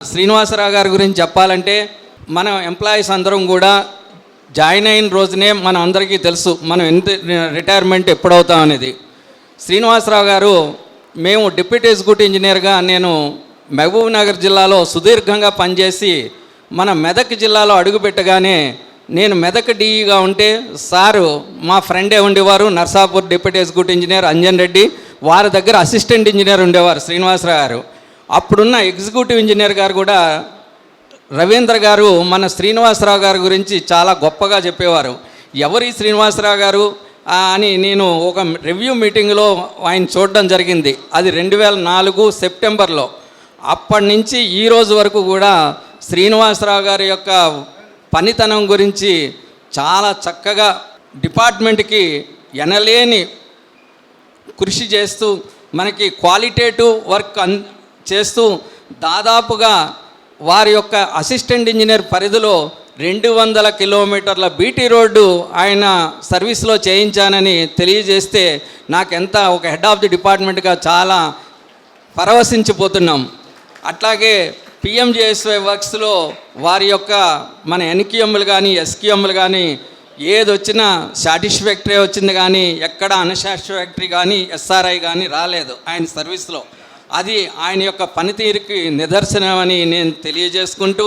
శ్రీనివాసరావు గారి గురించి చెప్పాలంటే మన ఎంప్లాయీస్ అందరం కూడా జాయిన్ అయిన రోజునే మన అందరికీ తెలుసు మనం ఎంత రిటైర్మెంట్ ఎప్పుడవుతాం అనేది. శ్రీనివాసరావు గారు మేము డిప్యూటీ ఎగ్జిక్యూటివ్ ఇంజనీర్గా నేను మహబూబ్ నగర్ జిల్లాలో సుదీర్ఘంగా పనిచేసి మన మెదక్ జిల్లాలో అడుగుపెట్టగానే నేను మెదక్ డిఈగా ఉంటే సారు మా ఫ్రెండే ఉండేవారు Narsapur deputy executive engineer Anjan Reddy వారి దగ్గర అసిస్టెంట్ ఇంజనీర్ ఉండేవారు శ్రీనివాసరావు గారు. అప్పుడున్న ఎగ్జిక్యూటివ్ ఇంజనీర్ గారు కూడా రవీంద్ర గారు మన శ్రీనివాసరావు గారి గురించి చాలా గొప్పగా చెప్పేవారు. ఎవరి శ్రీనివాసరావు గారు? అని నేను ఒక రివ్యూ మీటింగ్లో ఆయన చూడడం జరిగింది. అది రెండు వేల నాలుగు సెప్టెంబర్లో. అప్పటి నుంచి ఈ రోజు వరకు కూడా శ్రీనివాసరావు గారి యొక్క పనితనం గురించి చాలా చక్కగా డిపార్ట్మెంట్కి ఎనలేని కృషి చేస్తూ మనకి క్వాలిటేటివ్ వర్క్ అన్ చేస్తూ దాదాపుగా వారి యొక్క అసిస్టెంట్ ఇంజనీర్ పరిధిలో రెండు వందల కిలోమీటర్ల బీటీ రోడ్డు ఆయన సర్వీస్లో చేయించానని తెలియజేస్తే నాకెంత ఒక హెడ్ ఆఫ్ ది డిపార్ట్మెంట్గా చాలా పరవశించిపోతున్నాం. అట్లాగే పిఎంజేఎస్వై వర్క్స్లో వారి యొక్క మన ఎన్క్యూఎంలు కానీ ఎస్క్యూఎంలు కానీ ఏది వచ్చినా సాటిస్ఫాక్టరీ వచ్చింది కానీ ఎక్కడ అన్సాటిస్ఫాక్టరీ కానీ ఎస్ఆర్ఐ కానీ రాలేదు ఆయన సర్వీస్లో. అది ఆయన యొక్క పనితీరుకి నిదర్శనమని నేను తెలియజేసుకుంటూ